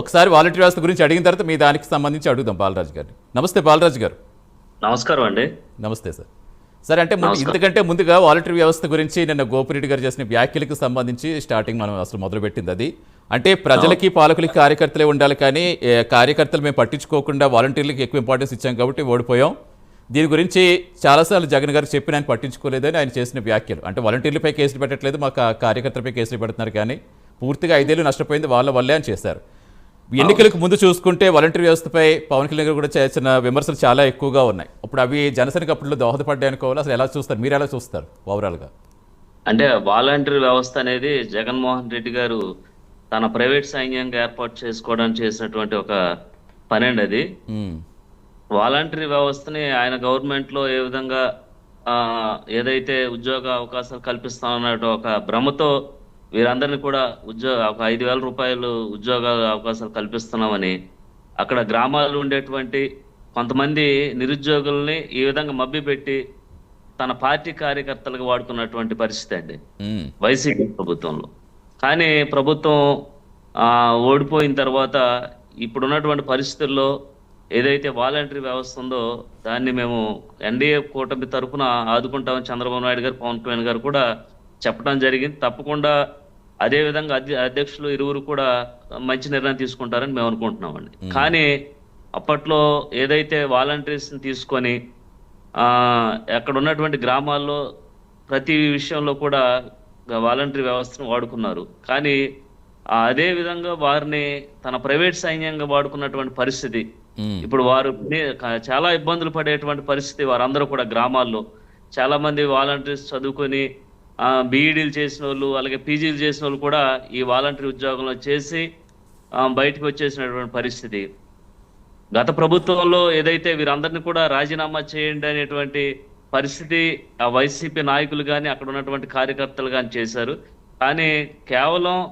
ఒకసారి వాలంటీర్ వ్యవస్థ గురించి అడిగిన తర్వాత మీ దానికి సంబంధించి అడుగుదాం బాలరాజు గారిని. నమస్తే బాలరాజు గారు. నమస్కారం అండి. నమస్తే సార్. సార్ అంటే ముందు ఇంతకంటే ముందుగా వాలంటరీ వ్యవస్థ గురించి నిన్న గోపిరెడ్డి గారు చేసిన వ్యాఖ్యలకు సంబంధించి స్టార్టింగ్ మనం అసలు మొదలుపెట్టింది అది. అంటే ప్రజలకి పాలకులకి కార్యకర్తలే ఉండాలి కానీ కార్యకర్తలు మేము పట్టించుకోకుండా వాలంటీర్లకు ఎక్కువ ఇంపార్టెన్స్ ఇచ్చాం కాబట్టి ఓడిపోయాం. దీని గురించి చాలాసార్లు జగన్ గారు చెప్పిన ఆయన పట్టించుకోలేదని ఆయన చేసిన వ్యాఖ్యలు. అంటే వాలంటీర్లపై కేసులు పెట్టట్లేదు మా కార్యకర్తలపై కేసులు పెడుతున్నారు కానీ పూర్తిగా ఐదేళ్ళు నష్టపోయింది వాళ్ళ వల్లే అని చేశారు. ఎన్నికలకు ముందు చూసుకుంటే వాలంటీర్ వ్యవస్థపై పవన్ కళ్యాణ్ గారు కూడా చేసిన విమర్శలు చాలా ఎక్కువగా ఉన్నాయి. అప్పుడు అవి జనసేనకి అప్పుడు దోహదపడ్డాయి అనుకోవాలి? అసలు ఎలా చూస్తారు? మీరు ఎలా చూస్తారు ఓవరాల్గా అంటే వాలంటీర్ వ్యవస్థ అనేది జగన్మోహన్ రెడ్డి గారు తన ప్రైవేట్ సైన్యంగా ఏర్పాటు చేసుకోవడానికి చేసినటువంటి ఒక పని అండి అది వాలంటీర్ వ్యవస్థని ఆయన గవర్నమెంట్లో ఏ విధంగా ఆ, ఏదైతే ఉద్యోగ అవకాశాలు కల్పిస్తామన్నట్టు ఒక భ్రమతో వీరందరినీ కూడా ఉద్యోగ ఒక ఐదు వేల రూపాయలు ఉద్యోగ అవకాశాలు కల్పిస్తున్నామని అక్కడ గ్రామాల్లో ఉండేటువంటి కొంతమంది నిరుద్యోగుల్ని ఈ విధంగా మభ్యపెట్టి తన పార్టీ కార్యకర్తలకు వాడుకున్నటువంటి పరిస్థితి అండి. వైసీపీ ప్రభుత్వంలో. కానీ ప్రభుత్వం ఓడిపోయిన తర్వాత ఇప్పుడున్నటువంటి పరిస్థితుల్లో ఏదైతే వాలంటరీ వ్యవస్థ ఉందో దాన్ని మేము ఎన్డీఏ కూటమి తరఫున ఆదుకుంటామని చంద్రబాబు నాయుడు గారు పవన్ కళ్యాణ్ గారు కూడా చెప్పడం జరిగింది. తప్పకుండా అదే విధంగా అధ్య- అధ్యక్షులు ఇరువురు కూడా మంచి నిర్ణయం తీసుకుంటారని మేము అనుకుంటున్నామండి. కానీ అప్పట్లో ఏదైతే వాలంటీర్స్ తీసుకొని ఆ అక్కడ ఉన్నటువంటి గ్రామాల్లో ప్రతి విషయంలో కూడా వాలంటరీ వ్యవస్థను వాడుకున్నారు. కానీ అదే విధంగా వారిని తన ప్రైవేట్ సైన్యంగా వాడుకున్నటువంటి పరిస్థితి ఇప్పుడు వారు చాలా ఇబ్బందులు పడేటువంటి పరిస్థితి వారందరూ కూడా గ్రామాల్లో. చాలా మంది వాలంటీర్స్ చదువుకొని బీఈడీలు చేసిన వాళ్ళు అలాగే పీజీలు చేసిన వాళ్ళు కూడా ఈ వాలంటరీ ఉద్యోగంలో చేసి బయటకు వచ్చేసినటువంటి పరిస్థితి. గత ప్రభుత్వంలో ఏదైతే వీరందరినీ కూడా రాజీనామా చేయండి అనేటువంటి పరిస్థితి ఆ వైసీపీ నాయకులు కానీ అక్కడ ఉన్నటువంటి కార్యకర్తలు కానీ చేశారు. కానీ కేవలం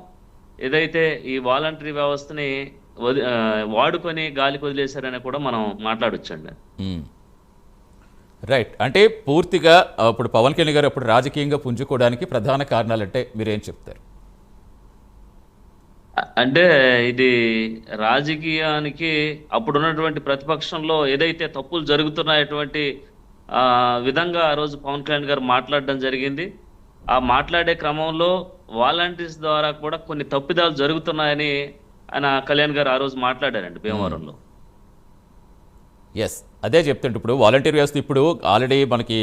ఏదైతే ఈ వాలంటరీ వ్యవస్థని వది- వాడుకొని గాలికి వదిలేశారని కూడా మనం మాట్లాడొచ్చండి. రైట్ అంటే పూర్తిగా అప్పుడు పవన్ కళ్యాణ్ గారు అప్పుడు రాజకీయంగా పుంజుకోవడానికి ప్రధాన కారణాలు అంటే మీరేం చెప్తారు? అంటే ఇది రాజకీయానికి అప్పుడు ఉన్నటువంటి ప్రతిపక్షంలో ఏదైతే తప్పులు జరుగుతున్నాయటువంటి ఆ విధంగా ఆ రోజు పవన్ కళ్యాణ్ గారు మాట్లాడడం జరిగింది. ఆ మాట్లాడే క్రమంలో వాలంటీర్స్ ద్వారా కూడా కొన్ని తప్పిదాలు జరుగుతున్నాయని ఆయన కళ్యాణ్ గారు ఆ రోజు మాట్లాడారండి భీమవరంలో. ఎస్ అదే చెప్తుంటే ఇప్పుడు వాలంటీర్ వ్యవస్థ ఇప్పుడు ఆల్రెడీ మనకి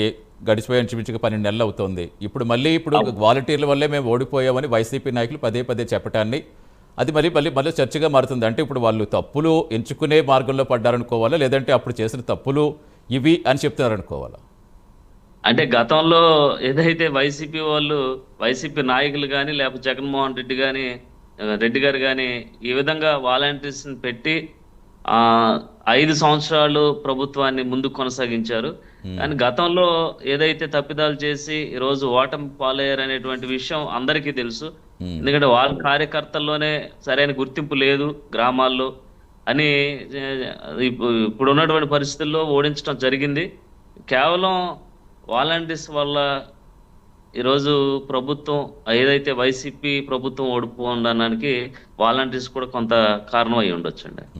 గడిచిపోయి ఇంచుమించుగా పన్నెండు నెలలు అవుతుంది. ఇప్పుడు మళ్ళీ ఇప్పుడు వాలంటీర్ల వల్లే మేము ఓడిపోయామని వైసీపీ నాయకులు పదే పదే చెప్పటాన్ని అది మళ్ళీ మళ్ళీ మళ్ళీ చర్చగా మారుతుంది. అంటే ఇప్పుడు వాళ్ళు తప్పులు ఎంచుకునే మార్గంలో పడ్డారనుకోవాలా? లేదంటే అప్పుడు చేసిన తప్పులు ఇవి అని చెప్తున్నారు అనుకోవాలా అంటే గతంలో ఏదైతే వైసీపీ వాళ్ళు వైసీపీ నాయకులు కానీ లేకపోతే జగన్మోహన్ రెడ్డి కానీ రెడ్డి గారు కానీ ఈ విధంగా వాలంటీర్స్ పెట్టి ఐదు సంవత్సరాలు ప్రభుత్వాన్ని ముందుకు కొనసాగించారు. కానీ గతంలో ఏదైతే తప్పిదాలు చేసి ఈ రోజు ఓటమి పాలయ్యారు అనేటువంటి విషయం అందరికీ తెలుసు. ఎందుకంటే వాళ్ళ కార్యకర్తల్లోనే సరైన గుర్తింపు లేదు గ్రామాల్లో. అని ఇప్పుడు ఉన్నటువంటి పరిస్థితుల్లో ఓడించడం జరిగింది. కేవలం వాలంటీర్స్ వల్ల ఈరోజు ప్రభుత్వం ఏదైతే వైసీపీ ప్రభుత్వం ఓడిపోవడానికి వాలంటీర్స్ కూడా కొంత కారణం అయి ఉండొచ్చండి